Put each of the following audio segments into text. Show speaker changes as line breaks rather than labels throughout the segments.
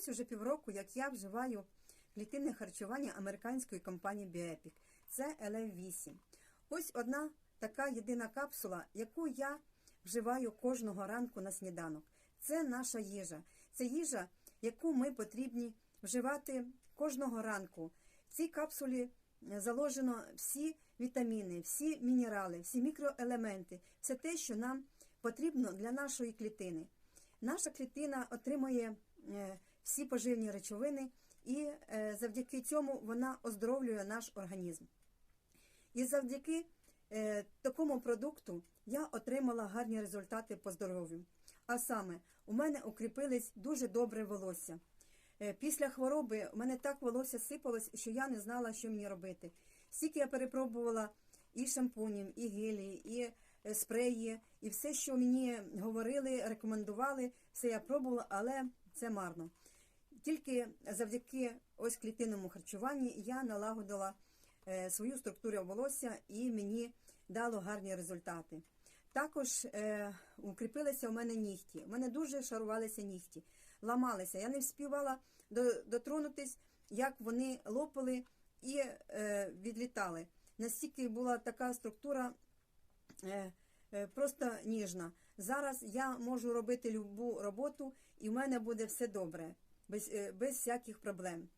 ось уже півроку, як я вживаю клітинне харчування американської компанії Bioepic. Це LF8. Ось одна така єдина капсула, яку я вживаю кожного ранку на сніданок. Це наша їжа. Це їжа, яку ми потрібні вживати кожного ранку. В цій капсулі е, заложено всі вітаміни, всі мінерали, всі мікроелементи, все те, що нам потрібно для нашої клітини. Наша клітина отримує е, всі поживні речовини, і е, завдяки цьому вона оздоровлює наш організм. І завдяки е, такому продукту я отримала гарні результати по здоров'ю. А саме, у мене укріпились дуже добре волосся. Е, Після хвороби у мене так волосся сипалось, що я не знала, що мені робити. Стільки я перепробувала і шампунів, і гелі, і спреї, і все, що мені говорили, рекомендували, все я пробувала, але це марно. Тільки завдяки ось клітинному харчуванні я налагодила е, свою структуру волосся і мені дало гарні результати. Також е, укріпилися у мене нігті. У мене дуже шарувалися нігті, ламалися. Я не вспівала до- дотронутись, як вони лопали і е, відлітали. Настільки була така структура е, е, просто ніжна. Зараз я можу робити любу роботу, і в мене буде все добре, без, е, без всяких проблем.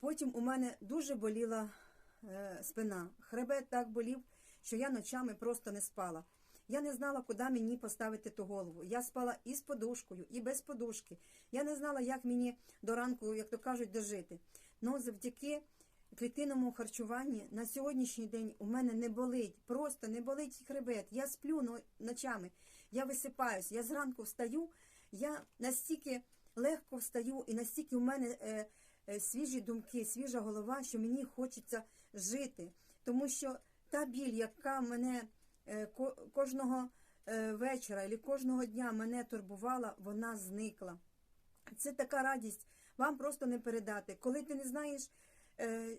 Потім у мене дуже боліла е, спина. Хребет так болів, що я ночами просто не спала. Я не знала, куди мені поставити ту голову. Я спала і з подушкою, і без подушки. Я не знала, як мені до ранку, як то кажуть, дожити. Ну, завдяки клітинному харчуванні на сьогоднішній день у мене не болить, просто не болить хребет. Я сплю ночами, я висипаюсь, я зранку встаю, я настільки легко встаю, і настільки у мене е, е, свіжі думки, свіжа голова, що мені хочеться жити. Тому що та біль, яка мене е, ко- кожного вечора або кожного дня мене турбувала, вона зникла. Це така радість, вам просто не передати. Коли ти не знаєш,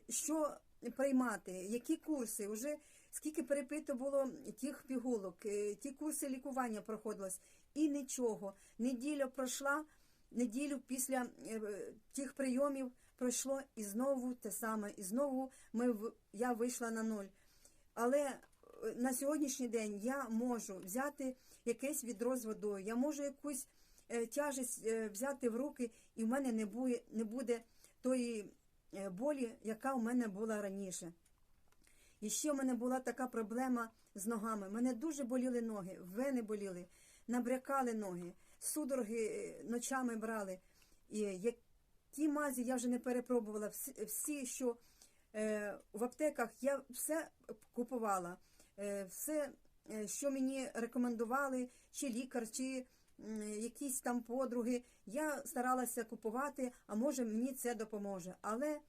що приймати, які курси, вже скільки перепито було тих пігулок, е, ті курси лікування проходилось, і нічого. Неділя пройшла, неділю після е, тих прийомів пройшло і знову те саме, і знову ми, я вийшла на нуль. Але е, на сьогоднішній день я можу взяти якесь відро з водою, я можу якусь е, тяжесть е, взяти в руки, і в мене не буде, не буде тої е, болі, яка у мене була раніше. І ще в мене була така проблема з ногами. Мене дуже боліли ноги, вени боліли, набрякали ноги, судороги е, ночами брали. І які мазі я вже не перепробувала, всі, що е, в аптеках я все купувала, е, все, е, що мені рекомендували, чи лікар, чи якісь там подруги, я старалася купувати, а може мені це допоможе. Але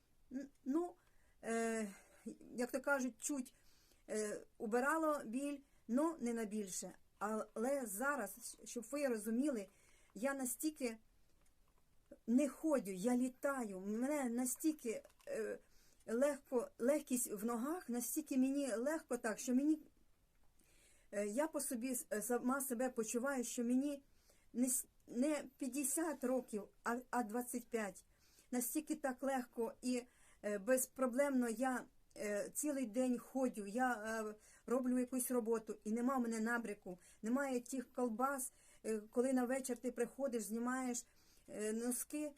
ну, е, як то кажуть, чуть е, убирало біль, ну не на більше. Але зараз, щоб ви розуміли, я настільки не ходю, я літаю. Мене настільки е, легко, легкість в ногах, настільки мені легко так, що мені е, я по собі е, сама себе почуваю, що мені не, с- 50 років, а, а 25. Настільки так легко і е, безпроблемно я е, цілий день ходю, я е, роблю якусь роботу, і нема в мене набряку, немає тих колбас, коли на вечір ти приходиш, знімаєш носки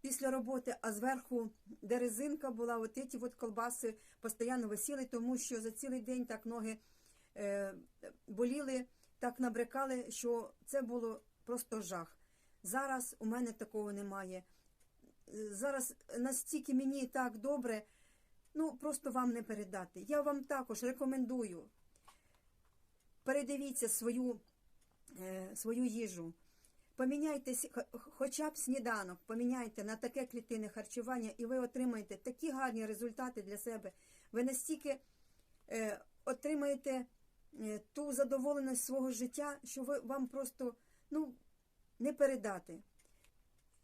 після роботи, а зверху, де резинка була, от ці от колбаси постійно висіли, тому що за цілий день так ноги боліли, так набрякали, що це було просто жах. Зараз у мене такого немає. Зараз настільки мені так добре, ну просто вам не передати. Я вам також рекомендую. Передивіться свою, е, свою їжу. Поміняйте хоча б сніданок, поміняйте на таке клітинне харчування, і ви отримаєте такі гарні результати для себе. Ви настільки е, отримаєте е, ту задоволеність свого життя, що ви вам просто ну, не передати.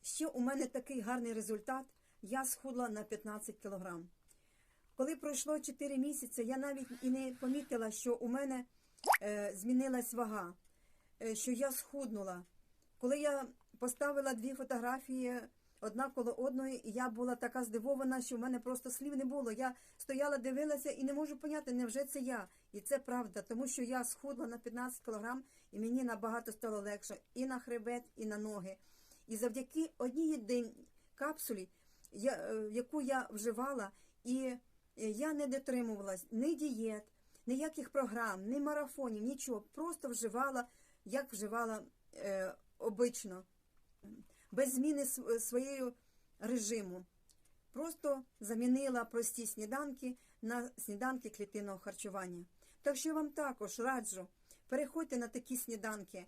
Ще у мене такий гарний результат. Я схудла на 15 кілограм. Коли пройшло 4 місяці, я навіть і не помітила, що у мене е, змінилась вага, е, що я схуднула. Коли я поставила дві фотографії одна коло одної, і я була така здивована, що в мене просто слів не було. Я стояла, дивилася і не можу поняти, невже це я. І це правда, тому що я схудла на 15 кілограм, і мені набагато стало легше і на хребет, і на ноги. І завдяки одній єдиній капсулі, я, е, яку я вживала, і е, я не дотримувалась ні дієт, ніяких програм, ні марафонів, нічого. Просто вживала, як вживала е, обично, без зміни св- своєю режиму. Просто замінила прості сніданки на сніданки клітинного харчування. Так що я вам також раджу, переходьте на такі сніданки,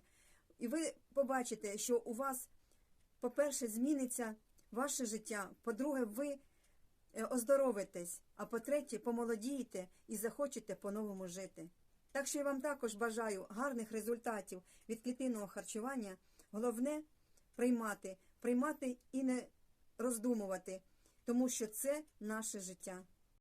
і ви побачите, що у вас, по-перше, зміниться ваше життя, по-друге, ви е, оздоровитесь, а по-третє, помолодієте і захочете по-новому жити. Так що я вам також бажаю гарних результатів від клітинного харчування. Головне приймати, приймати і не роздумувати, тому що це наше життя.